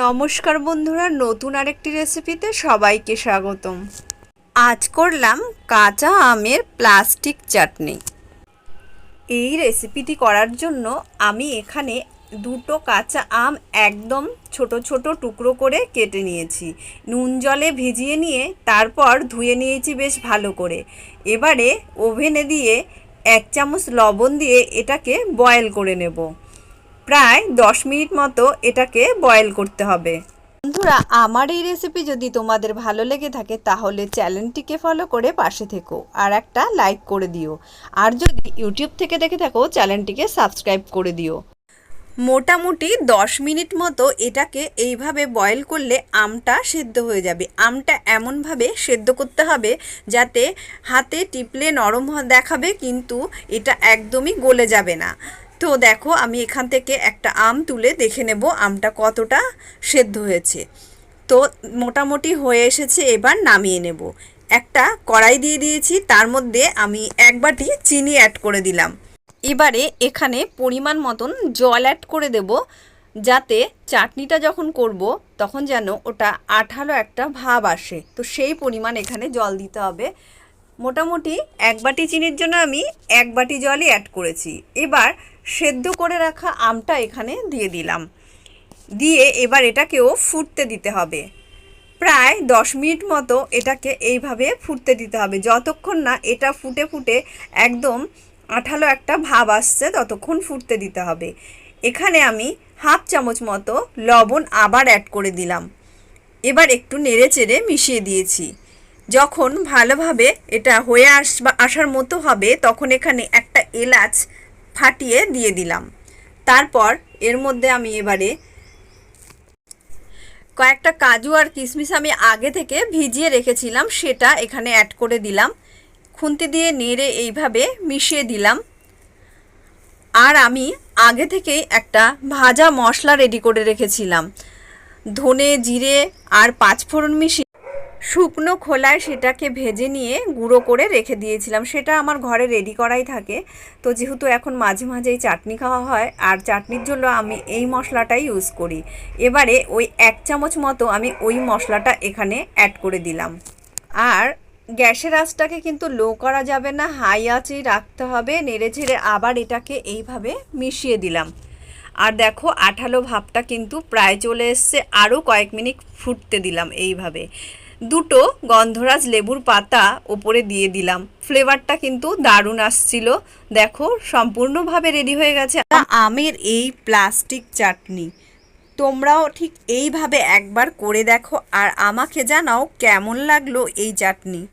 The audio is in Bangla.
নমস্কার বন্ধুরা, নতুন আরেকটি রেসিপিতে সবাইকে স্বাগতম। আজ করলাম কাঁচা আমের প্লাস্টিক চাটনি। এই রেসিপিটি করার জন্য আমি এখানে দুটো কাঁচা আম একদম ছোট ছোট টুকরো করে কেটে নিয়েছি। নুন জলে ভিজিয়ে নিয়ে তারপর ধুয়ে নিয়েছি বেশ ভালো করে। এবারে ওভেনে দিয়ে এক চামচ লবণ দিয়ে এটাকে বয়েল করে নেব। প্রায় দশ মিনিট মতো এটাকে বয়েল করতে হবে। বন্ধুরা আমার এই রেসিপি যদি তোমাদের ভালো লেগে থাকে তাহলে চ্যানেলটিকে ফলো করে পাশে থেকো আর একটা লাইক করে দিও। আর যদি ইউটিউব থেকে দেখে থাকো চ্যানেলটিকে সাবস্ক্রাইব করে দিও। মোটামুটি দশ মিনিট মতো এটাকে এইভাবে বয়েল করলে আমটা সেদ্ধ হয়ে যাবে। আমটা এমনভাবে সেদ্ধ করতে হবে যাতে হাতে টিপলে নরম দেখাবে কিন্তু এটা একদমই গলে যাবে না। তো দেখো, আমি এখান থেকে একটা আম তুলে দেখে নেব আমটা কতটা সেদ্ধ হয়েছে। তো মোটামুটি হয়ে এসেছে, এবার নামিয়ে নেব। একটা কড়াই দিয়ে দিয়েছি, তার মধ্যে আমি এক বাটি চিনি অ্যাড করে দিলাম। এবারে এখানে পরিমাণ মতন জল অ্যাড করে দেব, যাতে চাটনিটা যখন করব, তখন যেন ওটা আঠালো একটা ভাব আসে। তো সেই পরিমাণ এখানে জল দিতে হবে। মোটামুটি এক বাটি চিনির জন্য আমি এক বাটি জলই অ্যাড করেছি। এবার সেদ্ধ করে রাখা আমটা এখানে দিয়ে দিলাম। দিয়ে এবার এটাকেও ফুটতে দিতে হবে। প্রায় দশ মিনিট মতো এটাকে এইভাবে ফুটতে দিতে হবে। যতক্ষণ না এটা ফুটে ফুটে একদম আঠালো একটা ভাব আসছে, ততক্ষণ ফুটতে দিতে হবে। এখানে আমি হাফ চামচ মতো লবণ আবার অ্যাড করে দিলাম। এবার একটু নেড়ে চেড়ে মিশিয়ে দিয়েছি। যখন ভালোভাবে এটা হয়ে আসবা আসার মতো হবে, তখন এখানে একটা এলাচ ফাটিয়ে দিয়ে দিলাম। তারপর এর মধ্যে আমি এবারে কয়েকটা কাজু আর কিশমিশ আমি আগে থেকে ভিজিয়ে রেখেছিলাম, সেটা এখানে অ্যাড করে দিলাম। খুন্তি দিয়ে নেড়ে এইভাবে মিশিয়ে দিলাম। আর আমি আগে থেকেই একটা ভাজা মশলা রেডি করে রেখেছিলাম। ধনে, জিরে আর পাঁচফোড়ন মিশিয়ে শুকনো খোলায় সেটাকে ভেজে নিয়ে গুঁড়ো করে রেখে দিয়েছিলাম। সেটা আমার ঘরে রেডি করাই থাকে। তো যেহেতু এখন মাঝে মাঝেই চাটনি খাওয়া হয়, আর চাটনির জন্য আমি এই মশলাটাই ইউজ করি। এবারে ওই এক চামচ মতো আমি ওই মশলাটা এখানে অ্যাড করে দিলাম। আর গ্যাসের আঁচটাকে কিন্তু লো করা যাবে না হাই আঁচেই রাখতে হবে। নেড়ে ঝেড়ে আবার এটাকে এইভাবে মিশিয়ে দিলাম। আর দেখো আঠালো ভাবটা কিন্তু প্রায় চলে এসছে। আরও কয়েক মিনিট ফুটতে দিলাম এইভাবে। দুটো গন্ধরাজ লেবুর পাতা ওপরে দিয়ে দিলাম। ফ্লেভারটা কিন্তু দারুণ আসছিল। দেখো, সম্পূর্ণভাবে রেডি হয়ে গেছে। আমের এই প্লাস্টিক চাটনি। তোমরাও ঠিক এইভাবে একবার করে দেখো আর আমাকে জানাও কেমন লাগল এই চাটনি।